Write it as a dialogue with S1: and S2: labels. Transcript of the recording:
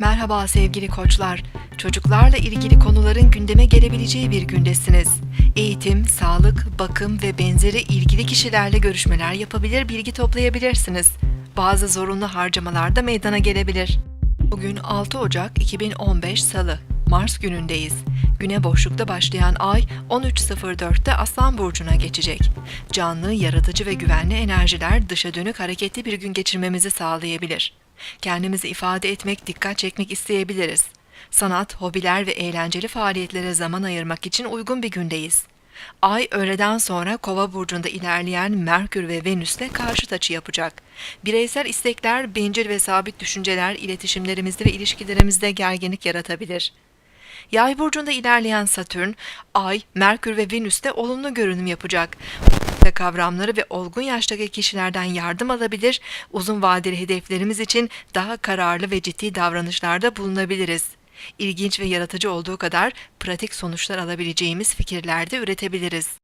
S1: Merhaba sevgili koçlar. Çocuklarla ilgili konuların gündeme gelebileceği bir gündesiniz. Eğitim, sağlık, bakım ve benzeri ilgili kişilerle görüşmeler yapabilir, bilgi toplayabilirsiniz. Bazı zorunlu harcamalar da meydana gelebilir. Bugün 6 Ocak 2015 Salı. Mars günündeyiz. Güne boşlukta başlayan ay 13.04'te Aslan Burcu'na geçecek. Canlı, yaratıcı ve güvenli enerjiler dışa dönük hareketli bir gün geçirmemizi sağlayabilir. Kendimizi ifade etmek, dikkat çekmek isteyebiliriz. Sanat, hobiler ve eğlenceli faaliyetlere zaman ayırmak için uygun bir gündeyiz. Ay öğleden sonra Kova burcunda ilerleyen Merkür ve Venüs'le karşıt açı yapacak. Bireysel istekler, bencil ve sabit düşünceler iletişimlerimizde ve ilişkilerimizde gerginlik yaratabilir. Yay burcunda ilerleyen Satürn, Ay, Merkür ve Venüs'te olumlu görünüm yapacak felsefe kavramları ve olgun yaştaki kişilerden yardım alabilir, uzun vadeli hedeflerimiz için daha kararlı ve ciddi davranışlarda bulunabiliriz. İlginç ve yaratıcı olduğu kadar pratik sonuçlar alabileceğimiz fikirler de üretebiliriz.